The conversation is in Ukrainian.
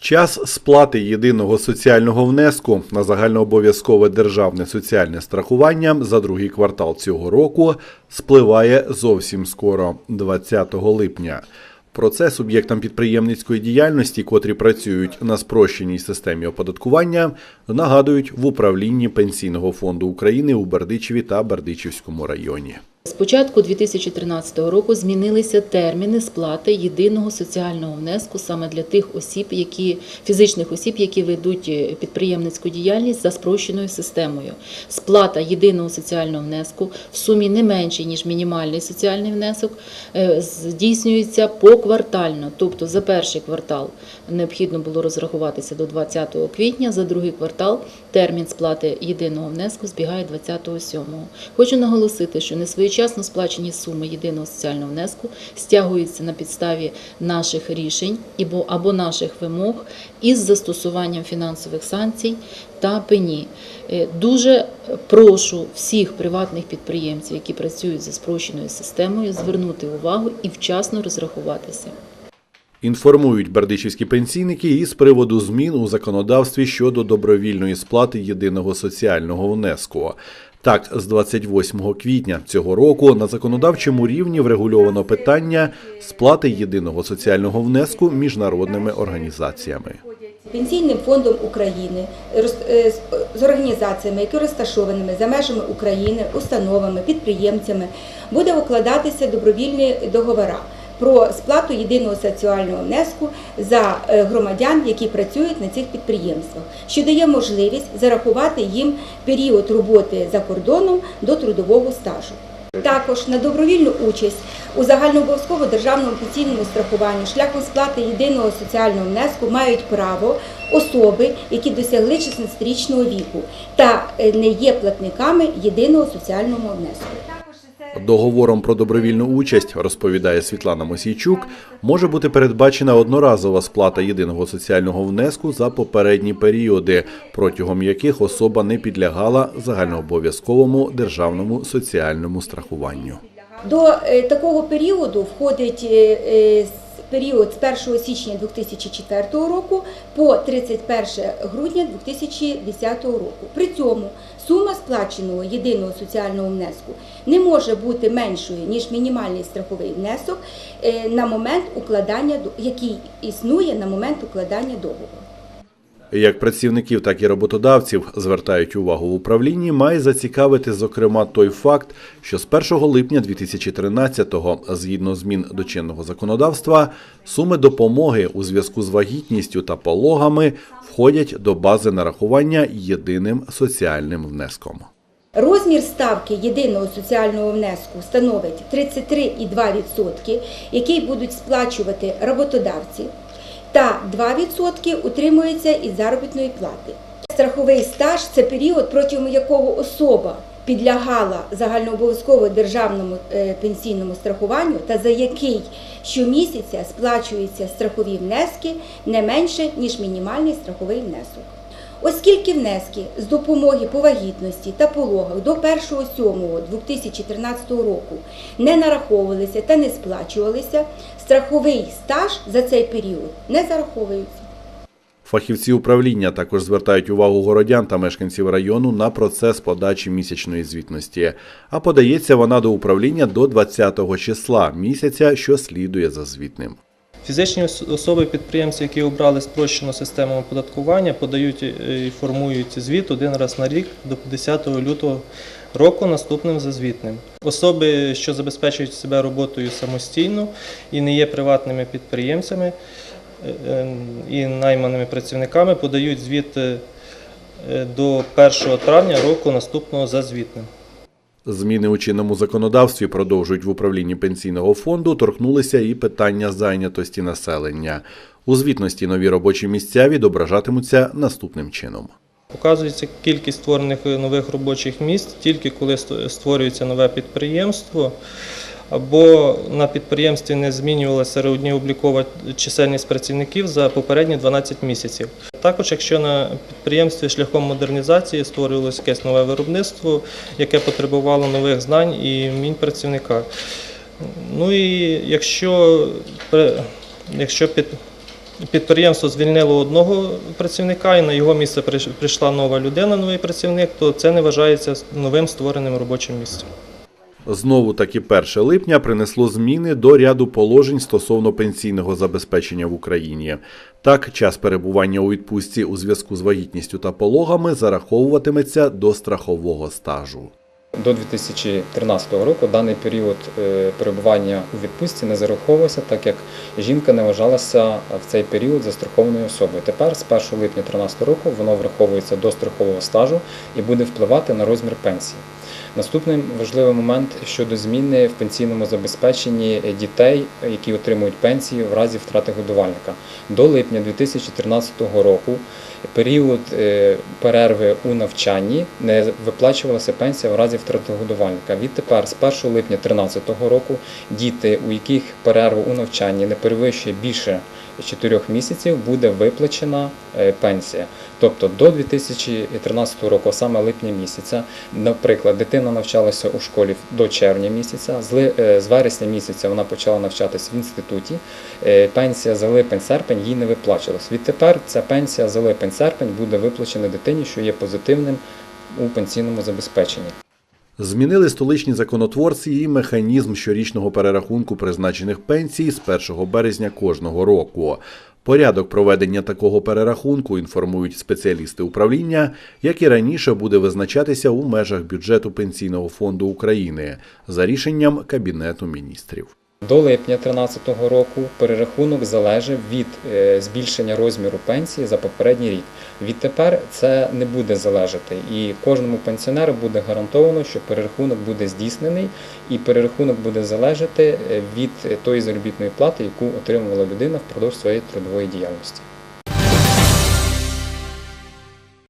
Час сплати єдиного соціального внеску на загальнообов'язкове державне соціальне страхування за другий квартал цього року спливає зовсім скоро, 20 липня. Про це суб'єктам підприємницької діяльності, котрі працюють на спрощеній системі оподаткування, нагадують в управлінні Пенсійного фонду України у Бердичеві та Бердичівському районі. З початку 2013 року змінилися терміни сплати єдиного соціального внеску саме для тих осіб, які фізичних осіб, які ведуть е, підприємницьку діяльність за спрощеною системою. Сплата єдиного соціального внеску в сумі не менше ніж мінімальний соціальний внесок е, здійснюється поквартально, тобто за перший квартал необхідно було розрахуватися до 20 квітня, за другий квартал термін сплати єдиного внеску збігає 27-го. Хочу наголосити, що несвоєчасно сплачені суми єдиного соціального внеску стягуються на підставі наших рішень або, або наших вимог із застосуванням фінансових санкцій та пені. Е, Дуже прошу всіх приватних підприємців, які працюють за спрощеною системою, звернути увагу і вчасно розрахуватися. Інформують бердичівські пенсійники із приводу змін у законодавстві щодо добровільної сплати єдиного соціального внеску. Так, з 28 квітня цього року на законодавчому рівні врегульовано питання сплати єдиного соціального внеску міжнародними організаціями. Пенсійним фондом України е, з- з організаціями, які розташованими за межами України, установами, підприємцями, буде укладатися добровільні договори про сплату єдиного соціального внеску за е, громадян, які працюють на цих підприємствах, що дає можливість зарахувати їм період роботи за кордоном до трудового стажу. Також на добровільну участь у загальнообов'язково державному пенсійному страхуванні шляхом сплати єдиного соціального внеску мають право особи, які досягли 16-річного віку та е, не є платниками єдиного соціального внеску. Договором про добровільну участь, розповідає Світлана Мосійчук, може бути передбачена одноразова сплата єдиного соціального внеску за попередні періоди, протягом яких особа не підлягала загальнообов'язковому державному соціальному страхуванню. До е, такого періоду входить е, е, період з 1 січня 2004 року по 31 грудня 2010 року. При цьому сума сплаченого єдиного соціального внеску не може бути меншою ніж мінімальний страховий внесок е, на момент укладання який існує на момент укладання договору. Як працівників, так і роботодавців звертають увагу в управлінні, має зацікавити зокрема той факт, що з 1 липня 2013-го, згідно змін до чинного законодавства, суми допомоги у зв'язку з вагітністю та пологами входять до бази нарахування єдиним соціальним внеском. Розмір ставки єдиного соціального внеску становить 33,2%, який будуть сплачувати роботодавці, та 2% утримується із заробітної плати. Страховий стаж це період, протягом якого особа підлягала загальнообов'язково державному е, пенсійному страхуванню та за який щомісяця сплачуються страхові внески не менше, ніж мінімальний страховий внесок. Оскільки внески з допомоги по вагітності та пологах до 1.7.2013 року не нараховувалися та не сплачувалися, страховий стаж за цей період не зараховується. Фахівці управління також звертають увагу городян та мешканців району на процес подачі місячної звітності. А подається вона до управління до 20-го числа місяця, що слідує за звітним. Фізичні особи підприємці, які обрали спрощену систему оподаткування, подають е, і формують звіт один раз на рік до 10 лютого року наступним за звітним. Особи, що забезпечують себе роботою самостійно і не є приватними підприємцями е, е, і найманими працівниками, подають звіт до 1 травня року наступного за звітним. Зміни у чинному законодавстві продовжують в управлінні пенсійного фонду, торкнулися і питання зайнятості населення. У звітності нові робочі місця відображатимуться наступним чином. Показується кількість створених нових робочих місць тільки коли ст- створюється нове підприємство, або на підприємстві не змінювалася середня облікова чисельність працівників за попередні 12 місяців. Також, якщо на підприємстві шляхом модернізації створювалося якесь нове виробництво, яке потребувало нових знань і вмінь працівника. Ну і якщо, якщо під, підприємство звільнило одного працівника і на його місце прийшла нова людина, новий працівник, то це не вважається новим створеним робочим місцем. Знову таки 1 липня принесло зміни до ряду положень стосовно пенсійного забезпечення в Україні. Так, час перебування у відпустці у зв'язку з вагітністю та пологами зараховуватиметься до страхового стажу. До 2013 року даний період е, перебування у відпустці не зараховувався, так як жінка не вважалася в цей період застрахованою особою. Тепер з 1 липня 2013 року воно враховується до страхового стажу і буде впливати на розмір пенсії. Наступний важливий момент щодо зміни в пенсійному забезпеченні дітей, які отримують пенсію в разі втрати годувальника. До липня 2013 року період е, перерви у навчанні не виплачувалася пенсія в разі втрати годувальника. Відтепер, з 1 липня 2013 року, діти, у яких перерва у навчанні не перевищує більше 4 місяців, буде виплачена е, пенсія. Тобто до 2013 року, саме липня місяця, наприклад, дитина навчалася у школі до червня місяця, е, з вересня місяця вона почала навчатися в інституті. е, Пенсія за липень-серпень їй не виплачувалась. Відтепер ця пенсія за липень-серпень буде виплачена дитині, що є позитивним у пенсійному забезпеченні. Змінили столичні законотворці і механізм щорічного перерахунку призначених пенсій з 1 березня кожного року. Порядок проведення такого перерахунку інформують спеціалісти управління, як і раніше буде визначатися у межах бюджету Пенсійного фонду України за рішенням Кабінету міністрів. До липня 2013 року перерахунок залежав від е, збільшення розміру пенсії за попередній рік. Відтепер це не буде залежати, і кожному пенсіонеру буде гарантовано, що перерахунок буде здійснений, і перерахунок буде залежати е, від е, тої заробітної плати, яку отримувала людина впродовж своєї трудової діяльності.